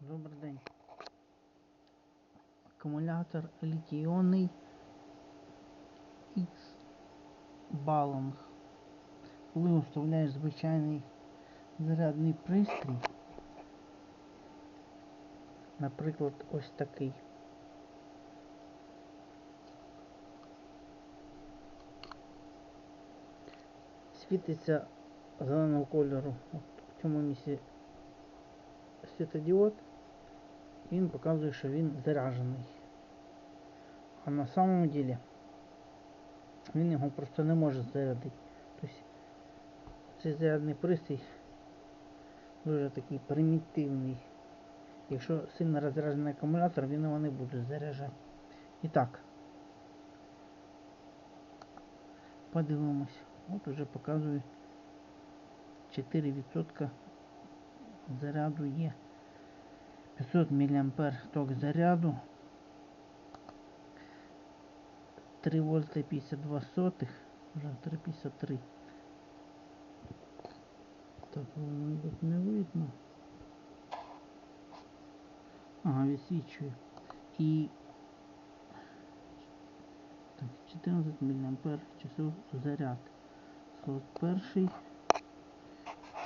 Добрий день. Акумулятор літійонний X Balong. Коли вставляєш звичайний зарядний пристрій, наприклад, ось такий. Світиться зеленого кольору. От в цьому місці світодіод, він показує, що він заряджений. А на самому ділі він його просто не може зарядити. Тобто цей зарядний пристрій дуже такий примітивний. Якщо сильно розряджений акумулятор, він його не буде заряджати. І так, подивимось. От уже показує 4% заряду є. 500 мА ток заряду. 3 вольта 52 сотих. Вже 3,53. Так, мабуть, не видно. Ага, висвічує. І так, 14 мА часов заряд. 41.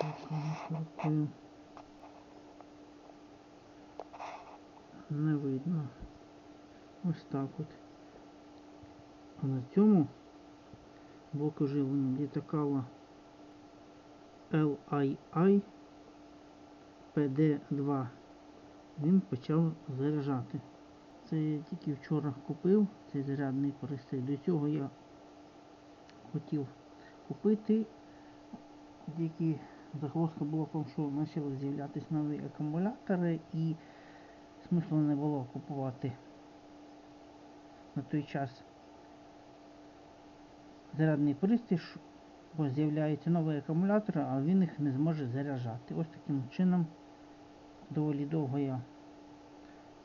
Так, Не видно. Ось так от. А на цьому блоку живлення літакала LII PD2 він почав заряджати. Це я тільки вчора купив цей зарядний пристрій. До цього я хотів купити, тільки загвоздка була в тому, що почали з'являтися нові акумулятори і смислу не було купувати на той час зарядний пристрій, бо з'являються нові акумулятори, а він їх не зможе заряджати. Ось таким чином доволі довго я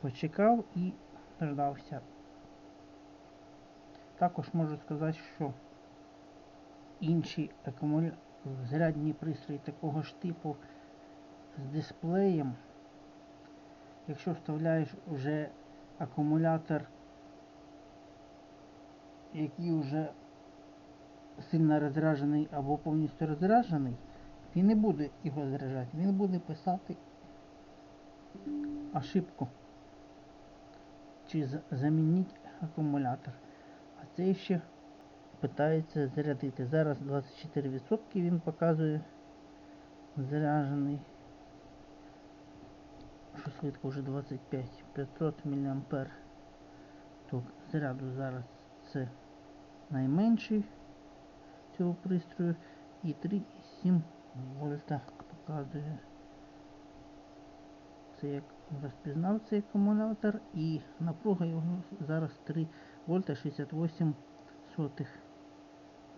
почекав і дождався. Також можу сказати, що інші акумуля... зарядні пристрої такого ж типу з дисплеєм, якщо вставляєш вже акумулятор, який вже сильно розряджений або повністю розряджений, він не буде його заряджати, він буде писати ошибку чи замініть акумулятор. А цей ще питається зарядити. Зараз 24% він показує заряджений. Швидко вже 25 500 мА ток заряду зараз це найменший цього пристрою і 3,7 вольта показує. Це як розпізнав цей акумулятор і напруга його зараз 3 вольта 68 сотих.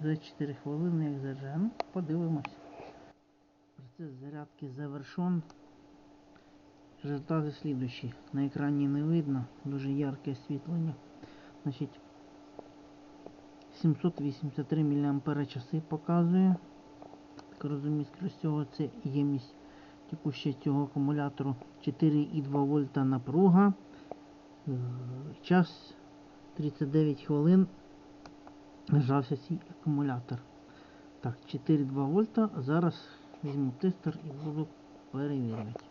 За 4 хвилини як заряджає. Ну, подивимось. Процес зарядки завершен. Результати слідуючі. На екрані не видно, дуже ярке освітлення. Значить, 783 мАч показує. Так розумію, скоріше всього, це ємність текуща цього акумулятору 4,2 вольта напруга. Е, Час 39 хвилин нажався цей акумулятор. Так, 4,2 вольта. Зараз візьму тестер і буду перевіряти.